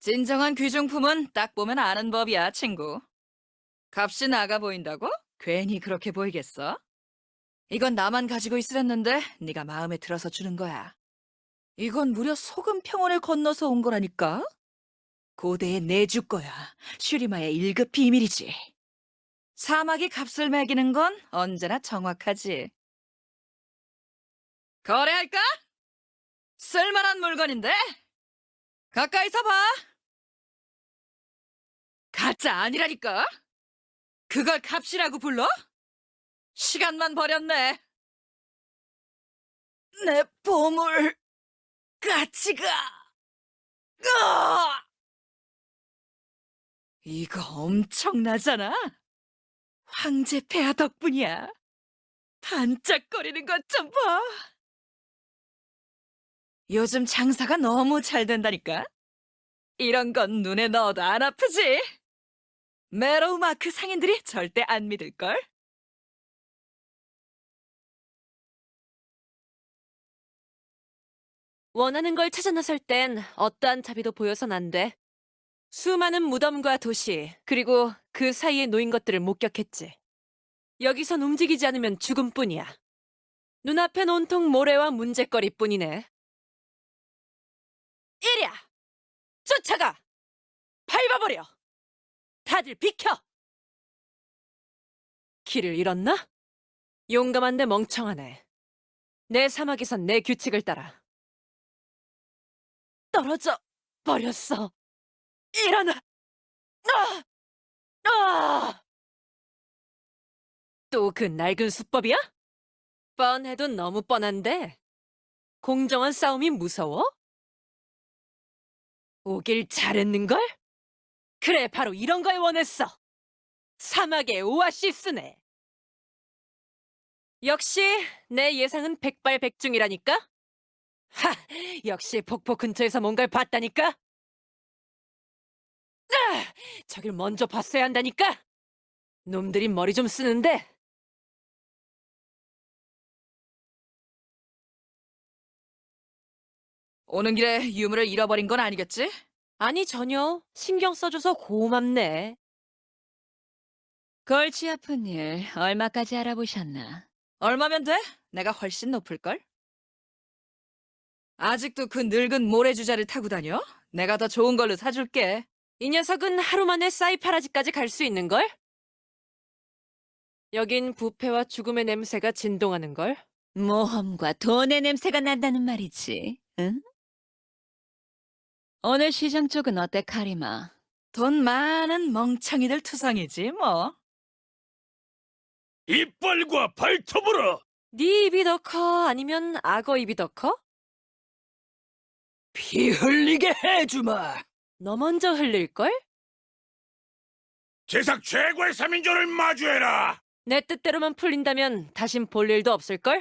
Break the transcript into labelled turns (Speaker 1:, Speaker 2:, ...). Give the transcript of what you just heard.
Speaker 1: 진정한 귀중품은 딱 보면 아는 법이야, 친구. 값이 나가 보인다고? 괜히 그렇게 보이겠어? 이건 나만 가지고 있으랬는데 네가 마음에 들어서 주는 거야. 이건 무려 소금 평원을 건너서 온 거라니까? 고대에 내줄 거야. 슈리마의 1급 비밀이지. 사막이 값을 매기는 건 언제나 정확하지. 거래할까? 쓸만한 물건인데? 가까이서 봐. 가짜 아니라니까? 그걸 값이라고 불러? 시간만 버렸네. 내 보물 가치가 으아! 이거 엄청나잖아. 황제 폐하 덕분이야. 반짝거리는 것 좀 봐. 요즘 장사가 너무 잘 된다니까. 이런 건 눈에 넣어도 안 아프지. 메로우 마크 상인들이 절대 안 믿을걸?
Speaker 2: 원하는 걸 찾아 나설 땐 어떠한 자비도 보여선 안 돼. 수많은 무덤과 도시, 그리고 그 사이에 놓인 것들을 목격했지. 여기선 움직이지 않으면 죽음뿐이야. 눈앞엔 온통 모래와 문제거리뿐이네. 이리야! 쫓아가! 밟아버려! 다들 비켜! 길을 잃었나? 용감한데 멍청하네. 내 사막에선 내 규칙을 따라. 떨어져 버렸어. 일어나. 아! 아! 또 그 낡은 수법이야? 뻔해도 너무 뻔한데. 공정한 싸움이 무서워? 오길 잘했는걸? 그래, 바로 이런 걸 원했어. 사막의 오아시스네. 역시 내 예상은 백발백중이라니까? 하! 역시 폭포 근처에서 뭔가를 봤다니까? 아! 저길 먼저 봤어야 한다니까? 놈들이 머리 좀 쓰는데
Speaker 1: 오는 길에 유물을 잃어버린 건 아니겠지?
Speaker 2: 아니 전혀 신경 써줘서 고맙네.
Speaker 1: 골치 아픈 일 얼마까지 알아보셨나? 얼마면 돼? 내가 훨씬 높을걸? 아직도 그 늙은 모래주자를 타고 다녀? 내가 더 좋은 걸로 사줄게.
Speaker 2: 이 녀석은 하루 만에 사이파라지까지 갈 수 있는걸? 여긴 부패와 죽음의 냄새가 진동하는걸?
Speaker 3: 모험과 돈의 냄새가 난다는 말이지, 응? 오늘 시장 쪽은 어때, 카리마?
Speaker 1: 돈 많은 멍청이들 투성이지 뭐.
Speaker 4: 이빨과 발톱으로
Speaker 2: 네 입이 더 커? 아니면 악어 입이 더 커?
Speaker 4: 피 흘리게 해주마.
Speaker 2: 너 먼저 흘릴걸?
Speaker 4: 제삭 최고의 삼인조를 마주해라.
Speaker 2: 내 뜻대로만 풀린다면 다신 볼 일도 없을걸?